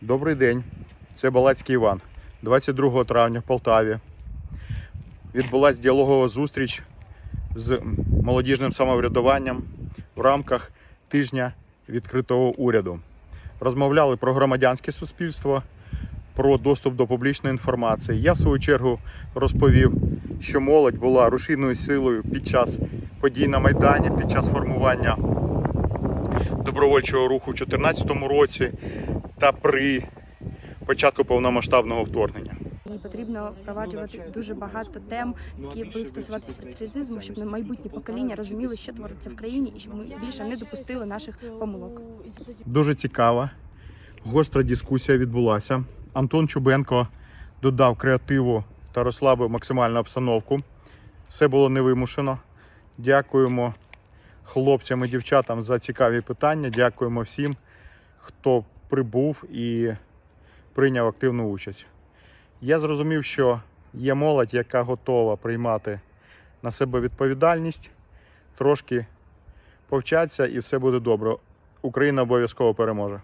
Добрий день. Це Балацький Іван. 22 травня в Полтаві відбулася діалогова зустріч з молодіжним самоврядуванням в рамках тижня відкритого уряду. Розмовляли про громадянське суспільство, про доступ до публічної інформації. Я в свою чергу розповів, що молодь була рушійною силою під час подій на Майдані, під час формування добровольчого руху у 2014 році та при початку повномасштабного вторгнення. І потрібно впроваджувати дуже багато тем, які будуть стосуватися патріотизму, щоб на майбутнє покоління розуміли, що твориться в країні, і щоб ми більше не допустили наших помилок. Дуже цікава, гостра дискусія відбулася. Антон Чубенко додав креативу та розслабив максимальну обстановку. Все було невимушено. Дякуємо хлопцям і дівчатам за цікаві питання. Дякуємо всім, хто прибув і прийняв активну участь. Я зрозумів, що є молодь, яка готова приймати на себе відповідальність, трошки повчаться і все буде добре. Україна обов'язково переможе.